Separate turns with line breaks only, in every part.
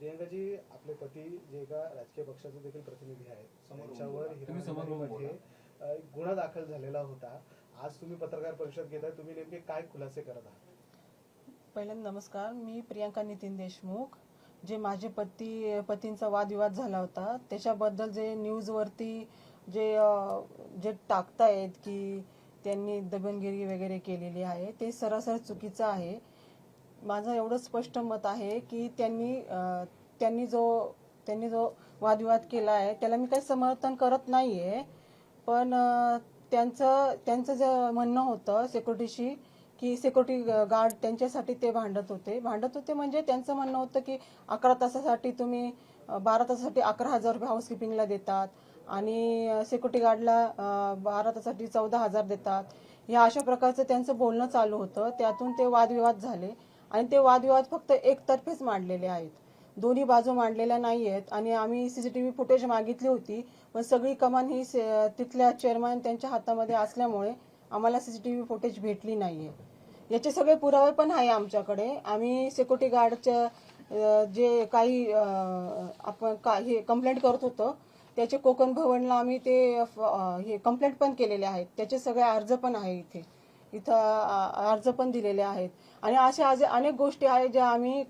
प्रियंकाजी आपले पती जे एका राजकीय पक्षाचे देखील प्रतिनिधी आहेत. त्यांच्यावर एक गुन्हा दाखल झालेला होता. आज तुम्ही पत्रकार परिषद घेताय. तुम्ही नेमके काय खुलासे करत आहात?
पहिल्यांदा नमस्कार. मी प्रियांका नितीन देशमुख जे माझे पती पतींचा वादविवाद झाला होता. त्याच्याबद्दल जे न्यूजवरती जे जे टाकतायत की त्यांनी दबनगिरी वगैरे केलेली आहे ते सरासर चुकीचं आहे. माझं एवढं स्पष्ट मत आहे की त्यांनी त्यांनी जो त्यांनी जो वादविवाद केला आहे त्याला मी काही समर्थन करत नाही आहे पण त्यांचं त्यांचं जे म्हणणं होतं सेक्युरिटीशी की सिक्युरिटी गार्ड त्यांच्यासाठी ते भांडत होते. भांडत होते म्हणजे त्यांचं म्हणणं होतं की अकरा तासासाठी तुम्ही बारा तासासाठी अकरा हजार रुपये हाऊसकीपिंगला देतात आणि सिक्युरिटी गार्डला बारा तासासाठी चौदा हजार देतात. या अशा प्रकारचं त्यांचं बोलणं चालू होतं. त्यातून ते वादविवाद झाले. आणि ते वादविवाद फक्त एकतर्फेच मांडलेले आहेत. दोन्ही बाजू मांडलेल्या नाही आहेत आणि आम्ही सीसीटीव्ही फुटेज मागितली होती पण सगळी कमान ही से- तिथल्या चेअरमॅन त्यांच्या हातामध्ये असल्यामुळे आम्हाला सीसीटीव्ही फुटेज भेटली नाहीये. याचे सगळे पुरावे पण आहे आमच्याकडे. आम्ही सिक्युरिटी गार्डच्या जे काही आपण का हे कंप्लेंट करत होतो त्याचे कोकण भवनला आम्ही ते हे कंप्लेंट पण केलेले आहेत. त्याचे सगळे अर्ज पण आहे इथे. इथं अर्ज पण दिलेले आहेत. आणि अशा आज अनेक गोष्टी आहेत ज्या आम्ही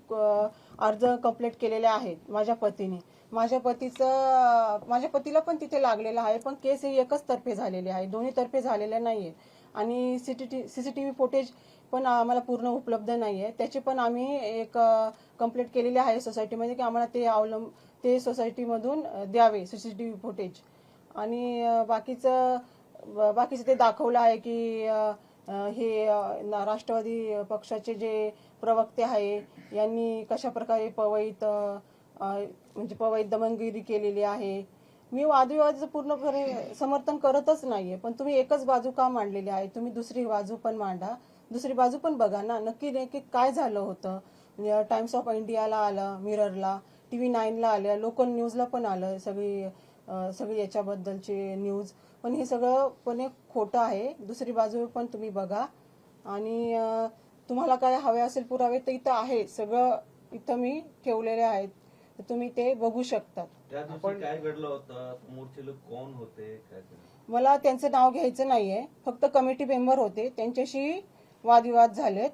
अर्ज कंप्लीट केलेले आहेत माझ्या पतीने. माझ्या पतीचं माझ्या पतीला पण तिथे लागलेलं आहे पण केस ही एकच तर्फे झालेली आहे. दोन्ही तर्फे झालेल्या नाहीये. आणि C C T V footage पण आम्हाला पूर्ण उपलब्ध नाही आहे त्याची पण आम्ही एक कंप्लीट केलेली आहे सोसायटीमध्ये की आम्हाला ते अवलंब ते सोसायटीमधून द्यावे C C T V footage आणि बाकीचं बाकीचं ते दाखवलं आहे की हे ना- राष्ट्रवादी पक्षाचे जे प्रवक्ते आहे यांनी कशा प्रकारे पवईत म्हणजे पवईत दमनगिरी केलेली आहे? मी वादविवादाचं पूर्णपणे समर्थन करतच नाहीये पण तुम्ही एकच बाजू का मांडलेली आहे? तुम्ही दुसरी बाजू पण मांडा. दुसरी बाजू पण बघा ना नक्की नक्की काय झालं होतं? टाइम्स ऑफ इंडियाला आलं मिररला टी व्ही नाईनला आलं लोकल न्यूजला पण आलं सगळी सगळी याच्याबद्दलची न्यूज पण हे सगळं पण एक खोटं आहे. दुसरी बाजू पण तुम्ही बघा. आणि तुम्हाला काय हवे असेल पुरावे तर इथं आहे. सगळं इथं मी ठेवलेले आहेत. तर तुम्ही ते बघू शकतात.
त्या दिवशी काय घडलं होतं? समोरचे लोक कोण होते?
मला त्यांचं नाव घ्यायचं नाहीये. फक्त कमिटी मेंबर होते. त्यांच्याशी वादविवाद झालेत.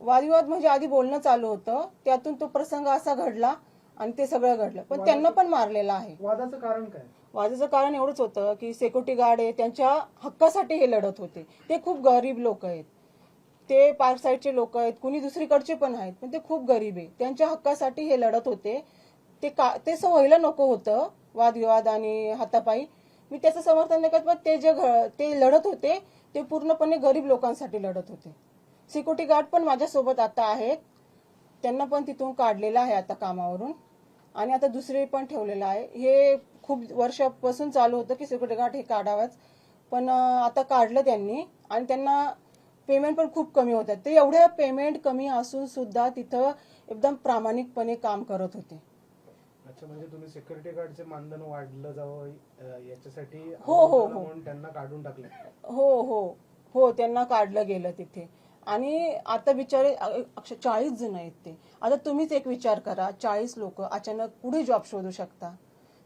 वादविवाद म्हणजे आधी बोलणं चालू होतं. त्यातून तो प्रसंग असा घडला आणि ते सगळं घडलं. पण त्यांना पण मारलेलं आहे.
वादाचं कारण काय?
वाजाचं कारण एवढंच होतं की सिक्युरिटी गार्ड आहे त्यांच्या हक्कासाठी हे लढत होते. ते खूप गरीब लोक आहेत. ते पार्क साईडचे लोक आहेत. कुणी दुसरीकडचे पण आहेत पण ते खूप गरीब आहे. त्यांच्या हक्कासाठी हे लढत होते. ते का ते व्हायला नको होतं वादविवाद आणि हातापायी मी त्याचं समर्थन नाही करत पण ते जे घ- ते लढत होते ते पूर्णपणे गरीब लोकांसाठी लढत होते. सिक्युरिटी गार्ड पण माझ्यासोबत आता आहेत. त्यांना पण तिथून काढलेलं आहे आता कामावरून. आणि आता दुसरे पण ठेवलेलं आहे. हे खूप वर्षापासून चालू होतं की सिक्युरिटी गार्ड हे काढावंच. पण आता काढलं त्यांनी आणि त्यांना पेमेंट पण खूप कमी होतात ते एवढे पेमेंट कमी असून सुद्धा तिथं एकदम प्रामाणिकपणे काम करत होते.
अच्छा म्हणजे तुम्ही सिक्युरिटी गार्डचे मानधन वाढलं जावं याच्यासाठी
हो, हो, हो.
त्यांना काढून टाकले.
हो हो. हो त्यांना काढलं गेलं तिथे. आणि आता बिचारे अक्षर चाळीस जण आहेत ते. आता तुम्हीच एक विचार करा चाळीस लोक अचानक पुढे जॉब शोधू शकता.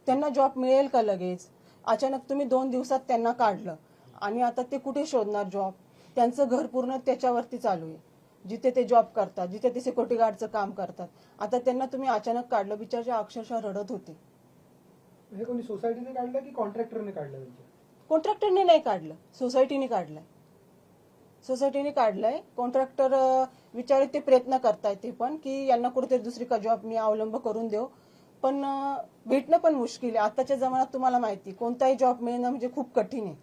त्यांना जॉब मिळेल का लगेच? अचानक तुम्ही दोन दिवसात त्यांना काढलं. आणि आता ते कुठे शोधणार जॉब त्यांचं घर पूर्ण त्याच्यावरती चालू आहे. जिथे ते जॉब करतात जिथे ते सिक्युरिटी गार्डचं काम करतात. आता त्यांना तुम्ही अचानक काढलं बिचारचे अक्षरशः रडत होते.
हे कोणी सोसायटीने काढलं की कॉन्ट्रॅक्टरने काढलं
कॉन्ट्रॅक्टरने नाही काढलं. सोसायटीने काढलंय. सोसायटीने काढलंय. कॉन्ट्रॅक्टर विचारे ते प्रयत्न करतायत ते पण की यांना कुठेतरी दुसरी का जॉब मी अवलंब करून देऊ. पण भेटणं पण मुश्किल आहे. आताच्या जमान्यात तुम्हाला माहिती कोणताही जॉब मिळणं म्हणजे खूप कठीण आहे.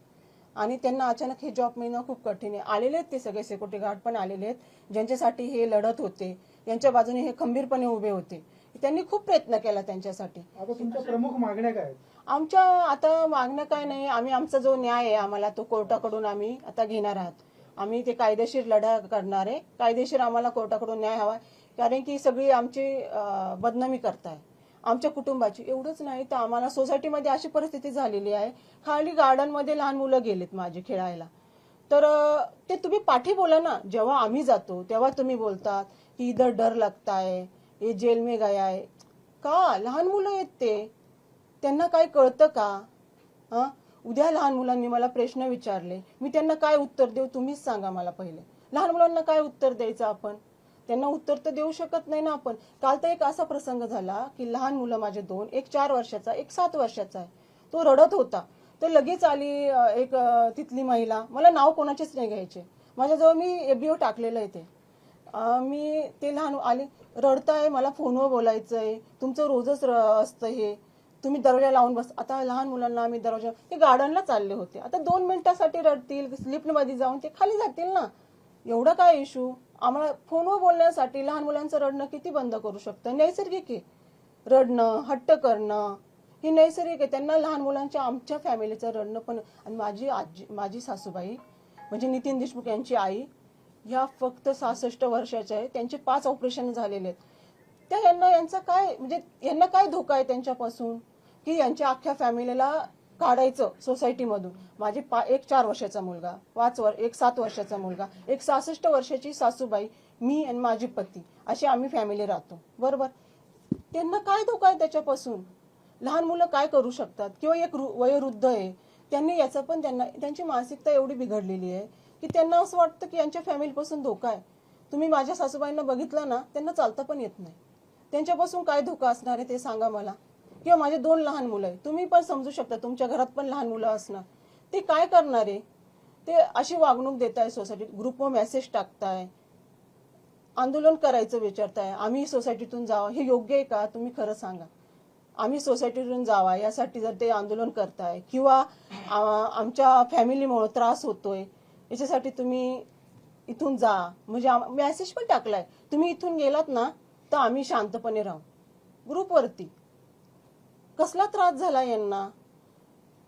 आणि त्यांना अचानक हे जॉब मिळणं खूप कठीण आहे. आलेले आहेत ते सगळे सिक्युरिटी गार्ड पण आलेले आहेत ज्यांच्यासाठी हे लढत होते. यांच्या बाजूने हे खंबीरपणे उभे होते. त्यांनी खूप प्रयत्न केला त्यांच्यासाठी.
प्रमुख मागण्या काय
आमच्या आता मागणं काय नाही. आम्ही आमचा जो न्याय आहे आम्हाला तो कोर्टाकडून आम्ही आता घेणार आहात. आम्ही ते कायदेशीर लढा करणार आहे. कायदेशीर आम्हाला कोर्टाकडून न्याय हवा कारण की सगळी आमची बदनामी करताय. आमच्या कुटुंबाची. एवढंच नाही तर आम्हाला सोसायटीमध्ये अशी परिस्थिती झालेली आहे. खाली गार्डनमध्ये लहान मुलं गेलेत माझी खेळायला. तर ते तुम्ही पाठी बोला ना. जेव्हा आम्ही जातो तेव्हा तुम्ही बोलतात की इधर डर लागताय है ये जेल में गया आहे का? लहान मुलं आहेत ते. त्यांना काय कळतं का? हा उद्या लहान मुलांनी मला प्रश्न विचारले. मी त्यांना काय उत्तर देऊ? तुम्हीच सांगा मला पहिले. लहान मुलांना काय उत्तर द्यायचं आपण? त्यांना उत्तर तर देऊ शकत नाही ना आपण. काल तर एक असा प्रसंग झाला की लहान मुलं माझे दोन एक चार वर्षाचा एक सात वर्षाचा आहे. तो रडत होता. तर लगेच आली एक तिथली महिला. मला नाव कोणाचेच नाही घ्यायचे. माझ्याजवळ मी एबीओ टाकलेलं आहे ते. मी ते लहान आले. रडताय मला फोनवर बोलायचं आहे तुमचं रोजच र- असतं हे. तुम्ही दरवाजा लावून बस. आता लहान मुलांना आम्ही दरवाजा ते गार्डनला चालले होते. आता दोन मिनिटासाठी रडतील स्लिपमध्ये जाऊन ते खाली जातील ना. एवढा काय इशू आम्हाला फोनवर बोलण्यासाठी लहान मुलांचं रडणं किती बंद करू शकतं? नैसर्गिक आहे. रडणं हट्ट करणं ही नैसर्गिक आहे. त्यांना लहान मुलांच्या आमच्या फॅमिलीचं रडणं पण आणि माझी आजी माझी सासूबाई म्हणजे नितीन देशमुख यांची आई ह्या फक्त सहासष्ट वर्षाच्या आहे त्यांचे पाच ऑपरेशन झालेले आहेत. त्या यांना यांचा काय म्हणजे यांना काय धोका आहे त्यांच्यापासून? की यांच्या अख्ख्या फॅमिलीला काढायचं सोसायटीमधून. माझे पा एक चार वर्षाचा मुलगा पाच वर एक सात वर्षाचा मुलगा एक सहासष्ट वर्षाची सासूबाई मी आणि माझी पती अशी आम्ही फॅमिली राहतो. बरोबर? त्यांना काय धोका आहे त्याच्यापासून? लहान मुलं काय करू शकतात? किंवा एक वयोवृद्ध आहे त्यांनी याचा पण त्यांना त्यांची मानसिकता एवढी बिघडलेली आहे की त्यांना असं वाटतं की यांच्या फॅमिलीपासून धोका आहे. तुम्ही माझ्या सासूबाईंना बघितलं ना त्यांना चालता पण येत नाही. त्यांच्यापासून काय धोका असणार आहे ते सांगा मला. किंवा माझे दोन लहान मुलं आहे. तुम्ही पण समजू शकता तुमच्या घरात पण लहान मुलं असणार. ते काय करणार आहे? ते अशी वागणूक देत आहे सोसायटीत ग्रुपवर मेसेज टाकताय. आंदोलन करायचं विचारताय. आम्ही सोसायटीतून जावा. हे योग्य आहे का? तुम्ही खरं सांगा. आम्ही सोसायटीतून जावा. यासाठी जर ते आंदोलन करताय किंवा आमच्या फॅमिलीमुळे त्रास होतोय याच्यासाठी तुम्ही इथून जा. म्हणजे मेसेज पण टाकलाय. तुम्ही इथून गेलात ना तर आम्ही शांतपणे राहू. ग्रुपवरती कसला त्रास झाला यांना?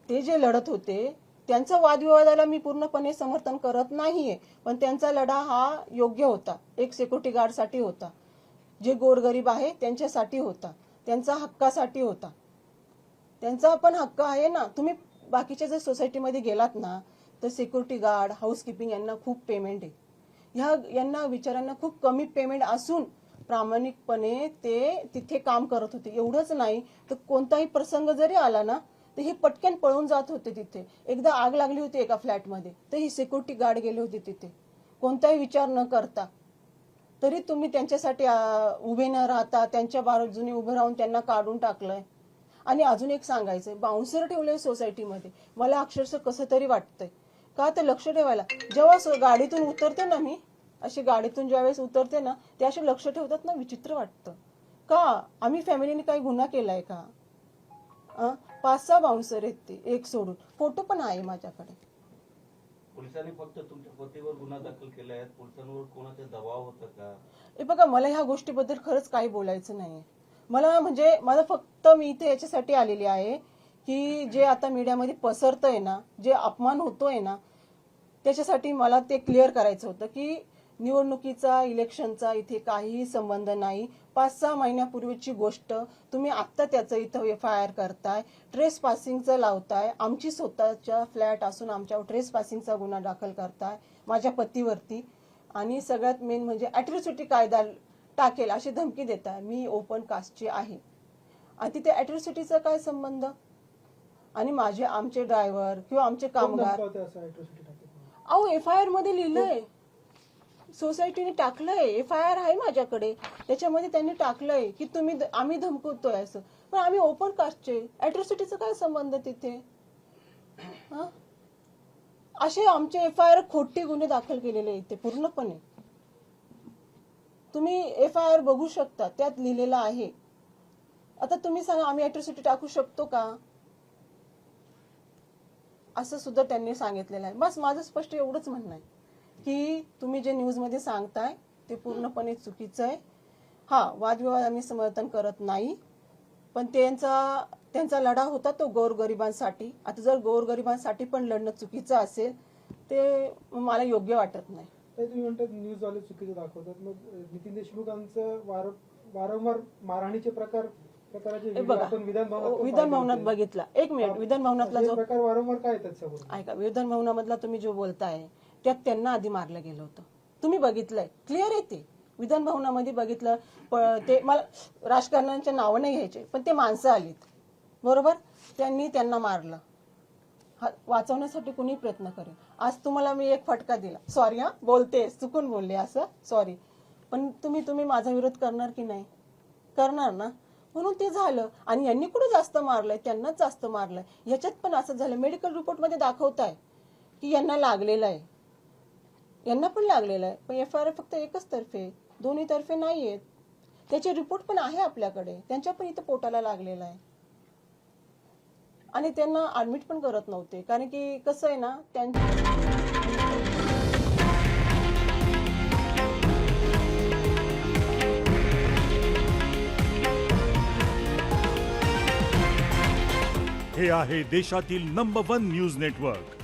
ते जे लढत होते त्यांचा वादविवादाला मी पूर्णपणे समर्थन करत नाहीये पण त्यांचा लढा हा योग्य होता. एक सिक्युरिटी गार्डसाठी होता. जे गोरगरीब आहे त्यांच्यासाठी होता. त्यांचा हक्कासाठी होता. त्यांचा पण हक्क आहे ना. तुम्ही बाकीच्या जर सोसायटीमध्ये गेलात ना तर सिक्युरिटी गार्ड हाऊसकीपिंग यांना खूप पेमेंट आहे. ह्या यांना विचारांना खूप कमी पेमेंट असून प्रामाणिकपणे ते तिथे काम करत होते. एवढंच नाही तर कोणताही प्रसंग जरी आला ना तर हे पटकन पळून जात होते तिथे. एकदा आग लागली होती एका फ्लॅटमध्ये तर ही सिक्युरिटी गार्ड गेले होते तिथे. कोणताही विचार न करता. तरी तुम्ही त्यांच्यासाठी उभे न राहता त्यांच्या बाजूने उभं राहून त्यांना काढून टाकलंय. आणि अजून एक सांगायचंय बाउन्सर ठेवलंय सोसायटीमध्ये मला अक्षरशः कसं तरी वाटतंय. का तर लक्ष ठेवायला. जेव्हा गाडीतून उतरते ना मी अशी गाडीतून ज्यावेळेस उतरते ना ते असे लक्ष ठेवतात ना विचित्र वाटतं. का? आम्ही फॅमिलीने काही गुन्हा केलाय का? पाच सहा बाउन्सर आहेत ते एक सोडून. फोटो पण आहे माझ्याकडे.
पोलिसांनी फक्त तुमच्या पतीवर गुन्हा दाखल केला आहे पोलिसांवर कोणाचा दबाव होता का?
हे बघा मला ह्या गोष्टीबद्दल खरंच काही बोलायचं नाही मला म्हणजे मला फक्त मी इथे याच्यासाठी आलेली आहे की जे आता मीडियामध्ये पसरतंय ना जे अपमान होतोय ना त्याच्यासाठी मला ते क्लिअर करायचं होतं की निवडणुकीचा इलेक्शनचा इथे काहीही संबंध नाही. पाच सहा महिन्यापूर्वीची गोष्ट तुम्ही आत्ता त्याचं इथं एफ आय आर करताय ट्रेस पासिंगचं लावताय आमची स्वतःच्या फ्लॅट असून आमच्यावर ट्रेस पासिंगचा गुन्हा दाखल करताय माझ्या पतीवरती. आणि सगळ्यात मेन म्हणजे अॅट्रॉसिटी कायदा टाकेल अशी धमकी देताय. मी ओपन कास्टची आहे. आणि तिथे अॅट्रॉसिटीचा काय संबंध? आणि माझे आमचे ड्रायव्हर किंवा आमचे कामगार अहो एफ आय आरमध्ये लिहिलंय. सोसायटीने टाकलंय. एफ आय आर आहे माझ्याकडे. त्याच्यामध्ये त्यांनी टाकलंय की तुम्ही आम्ही धमकवतोय असं. पण आम्ही ओपन कास्टचे अॅट्रॉसिटीचा काय संबंध तिथे? असे आमचे एफ आय आर खोटे गुन्हे दाखल केलेले आहेत पूर्णपणे. तुम्ही एफ आय आर बघू शकता. त्यात लिहिलेलं आहे. आता तुम्ही सांगा आम्ही अॅट्रॉसिटी टाकू शकतो का? असं सुद्धा त्यांनी सांगितलेलं आहे. बस माझं स्पष्ट एवढंच म्हणणं आहे. की तुम्ही जे न्यूजमध्ये सांगताय ते पूर्णपणे चुकीचं आहे. हा वादविवाद आम्ही समर्थन करत नाही. पण त्यांचा त्यांचा लढा होता तो गोरगरिबांसाठी. आता जर गोरगरिबांसाठी पण लढणं चुकीचं असेल ते मला योग्य वाटत नाही.
तुम्ही म्हणतात न्यूज वाले चुकीचं दाखवतात. मग नितीन देशमुखांचं वार वारंवार मारहाणीचे प्रकार विधान भवनात.
बघितला. एक मिनिट विधान भवनातला जो
प्रकार वारंवार काय येतात
ऐका विधान भवनामधला तुम्ही जो बोलताय त्यात त्यांना आधी मारलं गेलं होतं. तुम्ही बघितलंय. क्लिअर आहे ते. विधान भवनामध्ये बघितलं ते मला राजकारण्यांच्या नावं नाही घ्यायचे पण ते माणसं आलीत. बरोबर? त्यांनी त्यांना मारलं. हा- वाचवण्यासाठी कुणी प्रयत्न करेल? आज तुम्हाला मी एक फटका दिला. सॉरी हा बोलते चुकून बोलले असं. सॉरी पण तुम्ही तुम्ही माझा विरोध करणार की नाही? करणार ना? म्हणून ते झालं. आणि यांनी कुठं जास्त मारलंय? त्यांनाच जास्त मारलंय. ह्याच्यात पण असं झालं. मेडिकल रिपोर्टमध्ये दाखवत आहे की यांना लागलेलं आहे. यांना पण लागलेला आहे. पण एफ आय आर फक्त एकच तर्फे दोन्ही तर्फे नाही आहेत त्याचे रिपोर्ट पण आहे आपल्याकडे. त्यांच्या पण इथं पोटाला लागलेला आहे. आणि त्यांना ऍडमिट पण करत नव्हते. कारण की कसं आहे ना त्यां
हे आहे देशातील नंबर वन न्यूज नेटवर्क